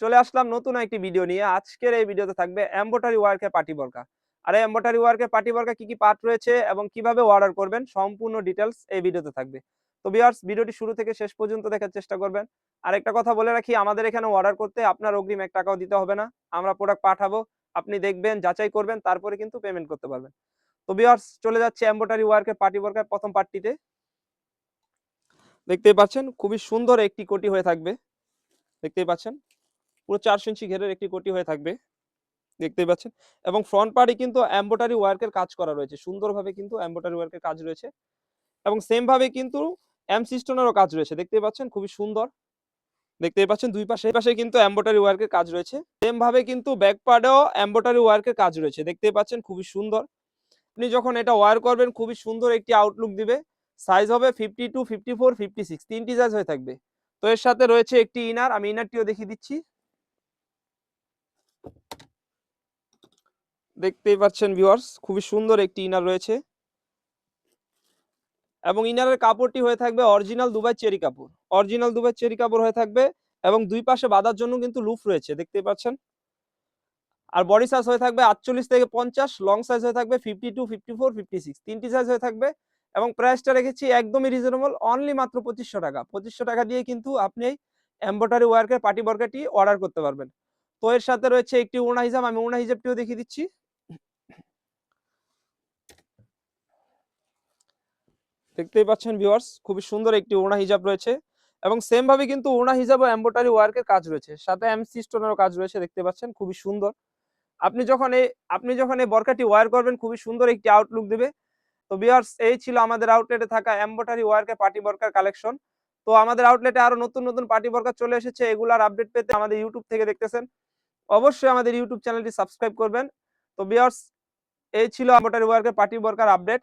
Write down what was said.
চলে আসলাম নতুন একটি ভিডিও নিয়ে। আজকের এই ভিডিওতে থাকবে এম্বোটারি ওয়ার্কের পার্টি বর্কা আর এম্বোটারি ওয়ার্কের পার্টি বর্কা কি কি পার্ট রয়েছে এবং কীভাবে অর্ডার করবেন সম্পূর্ণ ডিটেলস এই ভিডিওতে থাকবে। তো ভিউয়ার্স ভিডিওটি শুরু থেকে শেষ পর্যন্ত দেখার চেষ্টা করবেন। আর একটা কথা বলে রাখি, আমাদের এখানে অর্ডার করতে আপনার অগ্রিম এক টাকাও দিতে হবে না। আমরা প্রোডাক্ট পাঠাবো, আপনি দেখবেন, যাচাই করবেন, তারপরে কিন্তু পেমেন্ট করতে পারবেন। তো ভিউয়ার্স চলে যাচ্ছে এম্বোটারি ওয়ার্কের পার্টি ওয়ার্কের প্রথম পার্টিতে দেখতেই পাচ্ছেন, খুবই সুন্দর একটি কোটি হয়ে থাকবে। দেখতেই পাচ্ছেন। পুরো চারশো ইঞ্চি ঘেরের একটি কোটি হয়ে থাকবে, দেখতেই পাচ্ছেন। এবং ফ্রন্ট পার্টে কিন্তু এম্বোটারি ওয়ার্কের কাজ করা রয়েছে। সুন্দরভাবে কিন্তু এম্বোটারি ওয়ার্কের কাজ রয়েছে। এবং সেম ভাবে কিন্তু এম সিস্টনেরও কাজ রয়েছে। দেখতেই পাচ্ছেন, খুবই সুন্দর। দেখতেই পাচ্ছেন, দুই পাশে পাশে কিন্তু এম্বোটারি ওয়ার্কের কাজ রয়েছে। সেম ভাবে কিন্তু ব্যাক পার্টেও এম্বোটারি ওয়ার্কের কাজ রয়েছে। দেখতেই পাচ্ছেন, খুবই সুন্দর। আপনি যখন এটা ওয়ার করবেন, খুবই সুন্দর একটি আউটলুক দিবে। সাইজ হবে fifty two fifty four fifty six তিনটি সাইজ হয়ে থাকবে। তো এর সাথে রয়েছে একটি ইনার আমি ইনারটিও দেখিয়ে দিচ্ছি। দেখতেই পাচ্ছেন ভিউয়ার্স খুবই সুন্দর একটি ইনার রয়েছে। এবং ইনারের কাপড়টি হয়ে থাকবে অরিজিনাল দুবাই চেরি কাপড়। অরিজিনাল দুবাই চেরি কাপড় হয়ে থাকবে এবং দুই পাশে বাঁধার জন্য কিন্তু লুফ রয়েছে, দেখতেই পাচ্ছেন। আর বডি সাইজ হয়ে থাকবে আটচল্লিশ থেকে পঞ্চাশ লং সাইজ হয়ে থাকবে fifty two fifty four fifty six তিনটি সাইজ হয়ে থাকবে এবং প্রাইসটা রেখেছি একদমই রিজনেবল অনলি মাত্র পঁচিশশো টাকা। পঁচিশশো টাকা দিয়ে কিন্তু আপনি এই এম্বোটারি ওয়ার্কের পার্টি বর্কারটি অর্ডার করতে পারবেন। তো এর সাথে রয়েছে একটি ওনা হিজাব, আমি ওনা হিজাবটিও দেখিয়ে দিচ্ছি। দেখতেই পাচ্ছেন ভিউয়ার্স খুবই সুন্দর একটি ওনা হিজাব রয়েছে এবং সেম ভাবে কিন্তু ওনা হিজাব ও এম্বোটারি ওয়ার্কের কাজ রয়েছে। সাথে এমসি স্টোনেরও কাজ রয়েছে, দেখতে পাচ্ছেন, খুবই সুন্দর। আপনি যখন এই, আপনি যখন এই বরকাটি ওয়ার করবেন, খুবই সুন্দর একটি আউটলুক দেবে। তো ভিউয়ার্স এই ছিল আমাদের আউটলেটে থাকা এম্বোটারি ওয়ার্কের পার্টি বর্কার কালেকশন তো আমাদের আউটলেটে আরও নতুন নতুন পার্টি বর্কার চলে এসেছে, এগুলার আপডেট পেতে আমাদের ইউটিউব থেকে দেখতেছেন। অবশ্যই আমাদের ইউটিউব চ্যানেলটি সাবস্ক্রাইব করবেন। তো ভিউয়ার্স এই ছিল এম্বোটারি ওয়ার্কের পার্টি বর্কার আপডেট